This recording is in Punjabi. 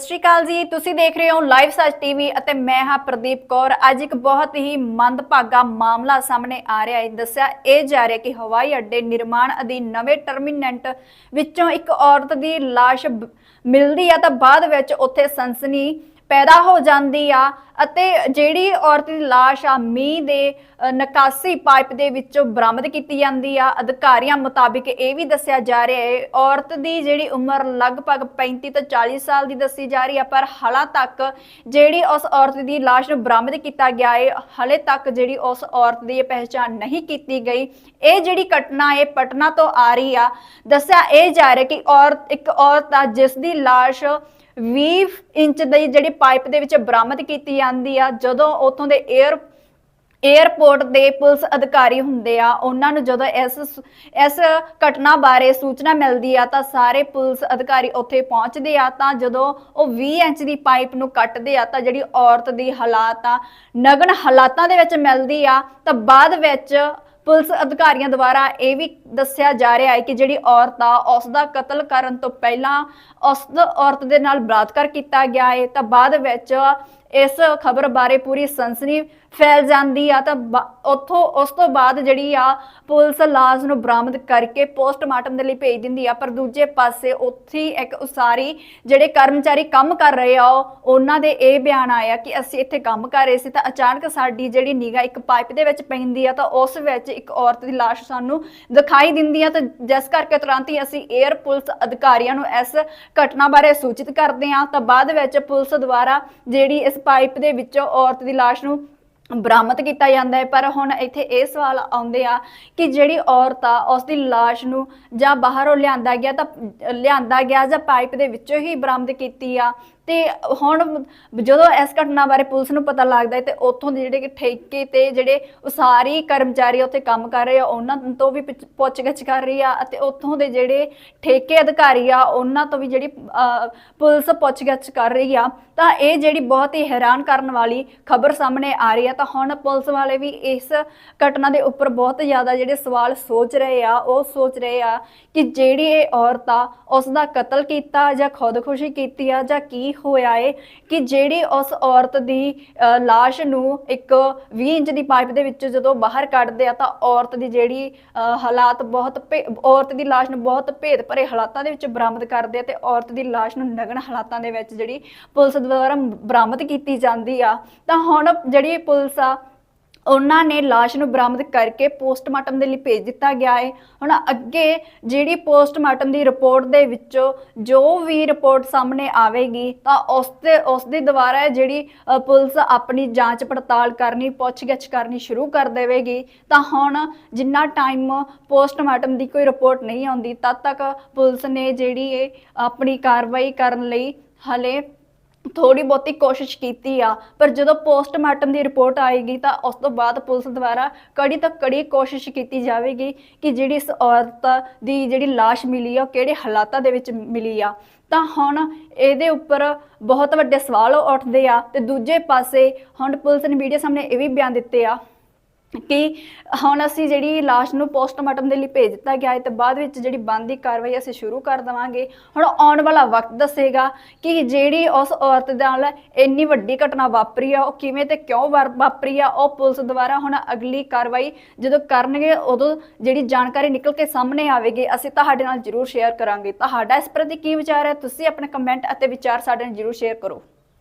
ਸ਼੍ਰੀ ਅਕਾਲ ਜੀ। ਤੁਸੀਂ ਦੇਖ ਰਹੇ ਹੋ ਲਾਈਵ ਸੱਚ ਟੀਵੀ ਅਤੇ ਮੈਂ ਹਾਂ ਪ੍ਰਦੀਪ ਕੌਰ। ਅੱਜ ਇੱਕ ਬਹੁਤ ਹੀ ਮੰਦਭਾਗਾ ਮਾਮਲਾ ਸਾਹਮਣੇ ਆ ਰਿਹਾ ਹੈ। ਦੱਸਿਆ ਇਹ ਜਾ ਰਿਹਾ ਕਿ ਹਵਾਈ ਅੱਡੇ ਨਿਰਮਾਣ ਅਧੀਨ ਨਵੇਂ ਟਰਮੀਨੈਂਟ ਵਿੱਚੋਂ ਇੱਕ ਔਰਤ ਦੀ ਲਾਸ਼ ਮਿਲਦੀ ਆ ਤਾਂ ਬਾਅਦ ਵਿੱਚ ਉੱਥੇ ਸਨਸਨੀ ਪੈਦਾ ਹੋ ਜਾਂਦੀ ਆ। ਅਤੇ ਜਿਹੜੀ ਔਰਤ ਦੀ ਲਾਸ਼ ਆ, ਮੀਂਹ ਦੇ ਨਕਾਸੀ ਪਾਈਪ ਦੇ ਵਿੱਚੋਂ ਬਰਾਮਦ ਕੀਤੀ ਜਾਂਦੀ ਆ। ਅਧਿਕਾਰੀਆਂ ਮੁਤਾਬਿਕ ਇਹ ਵੀ ਦੱਸਿਆ ਜਾ ਰਿਹਾ ਹੈ, ਔਰਤ ਦੀ ਜਿਹੜੀ ਉਮਰ ਲਗਭਗ 35 ਤੋਂ 40 ਸਾਲ ਦੀ ਦੱਸੀ ਜਾ ਰਹੀ ਆ, ਪਰ ਹਾਲਾਂ ਤੱਕ ਜਿਹੜੀ ਉਸ ਔਰਤ ਦੀ ਲਾਸ਼ ਨੂੰ ਬਰਾਮਦ ਕੀਤਾ ਗਿਆ ਹੈ, ਹਲੇ ਤੱਕ ਜਿਹੜੀ ਉਸ ਔਰਤ ਦੀ ਪਹਿਚਾਣ ਨਹੀਂ ਕੀਤੀ ਗਈ। ਇਹ ਜਿਹੜੀ ਘਟਨਾ ਹੈ ਪਟਨਾ ਤੋਂ ਆ ਰਹੀ ਆ। ਦੱਸਿਆ ਇਹ ਜਾ ਰਿਹਾ ਕਿ ਔਰਤ, ਇੱਕ ਔਰਤ ਆ, ਜਿਸ ਦੀ ਲਾਸ਼ 20 ਇੰਚ ਦੀ ਜਿਹੜੀ ਪਾਈਪ ਦੇ ਵਿੱਚ ਬਰਾਮਦ ਕੀਤੀ ਜਾਂਦੀ ਆ, ਜਦੋਂ ਉਥੋਂ ਦੇ 에ਅਰ 에ਅਰਪੋਰਟ ਦੇ ਪੁਲਿਸ ਅਧਿਕਾਰੀ ਹੁੰਦੇ ਆ, ਉਹਨਾਂ ਨੂੰ ਜਦੋਂ ਇਸ ਇਸ ਘਟਨਾ ਬਾਰੇ ਸੂਚਨਾ ਮਿਲਦੀ ਆ, ਤਾਂ ਸਾਰੇ ਪੁਲਿਸ ਅਧਿਕਾਰੀ ਉੱਥੇ ਪਹੁੰਚਦੇ ਆ, ਤਾਂ ਜਦੋਂ ਉਹ 20 ਇੰਚ ਦੀ ਪਾਈਪ ਨੂੰ ਕੱਟਦੇ ਆ, ਤਾਂ ਜਿਹੜੀ ਔਰਤ ਦੀ ਹਾਲਾਤ ਆ, ਨਗਨ ਹਾਲਾਤਾਂ ਦੇ ਵਿੱਚ ਮਿਲਦੀ ਆ, ਤਾਂ ਬਾਅਦ ਵਿੱਚ ਪੁਲਿਸ ਅਧਿਕਾਰੀਆਂ ਦੁਆਰਾ ਇਹ ਵੀ ਦੱਸਿਆ ਜਾ ਰਿਹਾ ਹੈ ਕਿ ਜਿਹੜੀ ਔਰਤ ਆ ਉਸ ਦਾ ਕਤਲ ਕਰਨ ਤੋਂ ਪਹਿਲਾਂ ਉਸ ਔਰਤ ਦੇ ਨਾਲ ਬਲਾਤਕਾਰ ਕੀਤਾ ਗਿਆ ਹੈ, ਤਾਂ ਬਾਅਦ ਵਿੱਚ ਇਸ ਖਬਰ ਬਾਰੇ ਪੂਰੀ ਸਨਸਨੀ ਫੈਲ ਜਾਂਦੀ ਆ ਤਾਂ ਉੱਥੋਂ ਉਸ ਤੋਂ ਬਾਅਦ ਜਿਹੜੀ ਆ ਪੁਲਿਸ ਲਾਸ਼ ਨੂੰ ਬਰਾਮਦ ਕਰਕੇ ਪੋਸਟਮਾਰਟਮ ਦੇ ਲਈ ਭੇਜ ਦਿੰਦੀ ਆ, ਪਰ ਦੂਜੇ ਪਾਸੇ ਉੱਥੇ ਇੱਕ ਉਸਾਰੀ ਜਿਹੜੇ ਕਰਮਚਾਰੀ ਕੰਮ ਕਰ ਰਹੇ ਆ ਉਹਨਾਂ ਦੇ ਇਹ ਬਿਆਨ ਆਇਆ ਕਿ ਅਸੀਂ ਇੱਥੇ ਕੰਮ ਕਰ ਰਹੇ ਸੀ ਤਾਂ ਅਚਾਨਕ ਸਾਡੀ ਜਿਹੜੀ ਨਿਗਾਹ ਇੱਕ ਪਾਈਪ ਦੇ ਵਿੱਚ ਪੈਂਦੀ ਆ ਤਾਂ ਉਸ ਵਿੱਚ ਇੱਕ ਔਰਤ ਦੀ ਲਾਸ਼ ਸਾਨੂੰ ਦਿਖਾਈ ਦਿੰਦੀ ਆ ਤਾਂ ਜਿਸ ਕਰਕੇ ਤੁਰੰਤ ਹੀ ਅਸੀਂ 에ਅਰ ਪੁਲਿਸ ਅਧਿਕਾਰੀਆਂ ਨੂੰ ਇਸ ਘਟਨਾ ਬਾਰੇ ਸੂਚਿਤ ਕਰਦੇ ਆ ਤਾਂ ਬਾਅਦ ਵਿੱਚ ਪੁਲਿਸ ਦੁਆਰਾ ਜਿਹੜੀ ਇਸ ਪਾਈਪ ਦੇ ਵਿੱਚੋਂ ਔਰਤ ਦੀ ਲਾਸ਼ ਨੂੰ ਬਰਾਮਦ ਕੀਤਾ ਜਾਂਦਾ ਹੈ। ਪਰ ਹੁਣ ਇੱਥੇ ਇਹ ਸਵਾਲ ਆਉਂਦੇ ਆ ਕਿ ਜਿਹੜੀ ਔਰਤ ਆ, ਉਸ ਦੀ ਲਾਸ਼ ਨੂੰ ਜਾਂ ਬਾਹਰੋਂ ਲਿਆਂਦਾ ਗਿਆ ਤਾਂ, ਲਿਆਂਦਾ ਗਿਆ ਜਾਂ ਪਾਈਪ ਦੇ ਵਿੱਚੋਂ ਹੀ ਬਰਾਮਦ ਕੀਤੀ ਆ ਤੇ ਹੁਣ ਜਦੋਂ ਇਸ ਘਟਨਾ ਬਾਰੇ ਪੁਲਿਸ ਨੂੰ ਪਤਾ ਲੱਗਦਾ ਹੈ ਤੇ ਉੱਥੋਂ ਦੇ ਜਿਹੜੇ ਕਿ ਠੇਕੇ ਤੇ ਜਿਹੜੇ ਉਸਾਰੀ ਕਰਮਚਾਰੀ ਉੱਥੇ ਕੰਮ ਕਰ ਰਹੇ ਆ, ਉਹਨਾਂ ਤੋਂ ਵੀ ਪੁੱਛ- ਪੁੱਛਗਿੱਛ ਕਰ ਰਹੀ ਆ ਅਤੇ ਉੱਥੋਂ ਦੇ ਜਿਹੜੇ ਠੇਕੇ ਅਧਿਕਾਰੀ ਆ, ਉਹਨਾਂ ਤੋਂ ਵੀ ਜਿਹੜੀ ਪੁਲਿਸ ਪੁੱਛਗਿੱਛ ਕਰ ਰਹੀ ਆ, ਤਾਂ ਇਹ ਜਿਹੜੀ ਬਹੁਤ ਹੀ ਹੈਰਾਨ ਕਰਨ ਵਾਲੀ ਖਬਰ ਸਾਹਮਣੇ ਆ ਰਹੀ ਆ, ਤਾਂ ਹੁਣ ਪੁਲਿਸ ਵਾਲੇ ਵੀ ਇਸ ਘਟਨਾ ਦੇ ਉੱਪਰ ਬਹੁਤ ਜ਼ਿਆਦਾ ਜਿਹੜੇ ਸਵਾਲ ਸੋਚ ਰਹੇ ਆ, ਉਹ ਸੋਚ ਰਹੇ ਆ ਕਿ ਜਿਹੜੀ ਇਹ ਔਰਤ ਆ ਉਸ ਦਾ ਕਤਲ ਕੀਤਾ ਜਾਂ ਖੁਦਕੁਸ਼ੀ ਕੀਤੀ ਆ ਜਾਂ ਕੀ ਹੋਇਆ ਏ ਕਿ ਜਿਹੜੀ ਉਸ ਔਰਤ ਦੀ ਅ, ਨੂੰ ਇੱਕ 20 ਇੰਚ ਦੀ ਪਾਈਪ ਦੇ ਵਿੱਚ ਜਦੋਂ ਬਾਹਰ ਕੱਢਦੇ ਆ ਤਾਂ ਔਰਤ ਦੀ ਜਿਹੜੀ ਅ, ਹਾਲਾਤ ਬਹੁਤ ਭੇ- ਔਰਤ ਦੀ ਲਾਸ਼ ਨੂੰ ਬਹੁਤ ਭੇਦ ਭਰੇ ਹਾਲਾਤਾਂ ਦੇ ਵਿੱਚ ਬਰਾਮਦ ਕਰਦੇ ਆ ਤੇ ਔਰਤ ਦੀ ਲਾਸ਼ ਨੂੰ ਨਗਨ ਹਾਲਾਤਾਂ ਦੇ ਵਿੱਚ ਜਿਹੜੀ ਪੁਲਿਸ ਦੁਆਰਾ ਬਰਾਮਦ ਕੀਤੀ ਜਾਂਦੀ ਆ। ਤਾਂ ਹੁਣ ਜਿਹੜੀ ਪੁਲਿਸ ਆ ਉਹਨਾਂ ਨੇ ਲਾਸ਼ ਨੂੰ ਬਰਾਮਦ ਕਰਕੇ ਪੋਸਟਮਾਰਟਮ ਦੇ ਲਈ ਭੇਜ ਦਿੱਤਾ ਗਿਆ ਹੈ। ਹੁਣ ਅੱਗੇ ਜਿਹੜੀ ਪੋਸਟਮਾਰਟਮ ਦੀ ਰਿਪੋਰਟ ਦੇ ਵਿੱਚੋਂ ਜੋ ਵੀ ਰਿਪੋਰਟ ਸਾਹਮਣੇ ਆਵੇਗੀ, ਤਾਂ ਉਸ ਤੇ, ਉਸ ਦੇ ਦੁਆਰਾ ਜਿਹੜੀ ਪੁਲਿਸ ਆਪਣੀ ਜਾਂਚ ਪੜਤਾਲ ਕਰਨੀ, ਪੁੱਛਗਿੱਛ ਕਰਨੀ ਸ਼ੁਰੂ ਕਰ ਦੇਵੇਗੀ। ਤਾਂ ਹੁਣ ਜਿੰਨਾ ਟਾਈਮ ਪੋਸਟਮਾਰਟਮ ਦੀ ਕੋਈ ਰਿਪੋਰਟ ਨਹੀਂ ਆਉਂਦੀ, ਤਦ ਤੱਕ ਪੁਲਿਸ ਨੇ ਜਿਹੜੀ ਇਹ ਆਪਣੀ ਕਾਰਵਾਈ ਕਰਨ ਲਈ ਹਲੇ ਥੋੜੀ ਬਹੁਤੀ ਕੋਸ਼ਿਸ਼ ਕੀਤੀ ਆ, ਪਰ ਜਦੋਂ ਪੋਸਟਮਾਰਟਮ ਦੀ ਰਿਪੋਰਟ ਆਏਗੀ ਤਾਂ ਉਸ ਤੋਂ ਬਾਅਦ ਪੁਲਿਸ ਦੁਆਰਾ ਕੜੀ ਤੋਂ ਕੜੀ ਕੋਸ਼ਿਸ਼ ਕੀਤੀ ਜਾਵੇਗੀ ਕਿ ਜਿਹੜੀ ਇਸ ਔਰਤ ਦੀ ਜਿਹੜੀ ਲਾਸ਼ ਮਿਲੀ ਆ, ਉਹ ਕਿਹੜੇ ਹਾਲਾਤਾਂ ਦੇ ਵਿੱਚ ਮਿਲੀ ਆ। ਤਾਂ ਹੁਣ ਇਹਦੇ ਉੱਪਰ ਬਹੁਤ ਵੱਡੇ ਸਵਾਲ ਉੱਠਦੇ ਆ ਤੇ ਦੂਜੇ ਪਾਸੇ ਹੁਣ ਪੁਲਿਸ ਨੇ ਮੀਡੀਆ ਸਾਹਮਣੇ ਇਹ ਵੀ ਬਿਆਨ ਦਿੱਤੇ ਆ। ਕਿ ਹੁਣ ਅਸੀਂ ਜਿਹੜੀ ਲਾਸ਼ ਨੂੰ ਪੋਸਟਮਾਰਟਮ ਦੇ ਲਈ ਭੇਜ ਦਿੱਤਾ ਗਿਆ ਹੈ ਤੇ ਬਾਅਦ ਵਿੱਚ ਜਿਹੜੀ ਬਣਦੀ ਕਾਰਵਾਈ ਅਸੀਂ ਸ਼ੁਰੂ ਕਰ ਦੇਵਾਂਗੇ। ਹੁਣ ਆਉਣ ਵਾਲਾ ਵਕਤ ਦੱਸੇਗਾ ਕਿ ਜਿਹੜੀ ਉਸ ਔਰਤ ਨਾਲ ਇੰਨੀ ਵੱਡੀ ਘਟਨਾ ਵਾਪਰੀ ਆ, ਉਹ ਕਿਵੇਂ ਤੇ ਕਿਉਂ ਵਾਰ- ਵਾਪਰੀ ਆ, ਉਹ ਪੁਲਿਸ ਦੁਆਰਾ ਹੁਣ ਅਗਲੀ ਕਾਰਵਾਈ ਜਦੋਂ ਕਰਨਗੇ, ਉਦੋਂ ਜਿਹੜੀ ਜਾਣਕਾਰੀ ਨਿਕਲ ਕੇ ਸਾਹਮਣੇ ਆਵੇਗੀ, ਅਸੀਂ ਤੁਹਾਡੇ ਨਾਲ ਜਰੂਰ ਸ਼ੇਅਰ ਕਰਾਂਗੇ। ਤੁਹਾਡਾ ਇਸ ਪ੍ਰਤੀ ਕੀ ਵਿਚਾਰ ਹੈ? ਤੁਸੀਂ ਆਪਣੇ ਕਮੈਂਟ ਅਤੇ ਵਿਚਾਰ ਸਾਡੇ ਨਾਲ ਜਰੂਰ ਸ਼ੇਅਰ ਕਰੋ।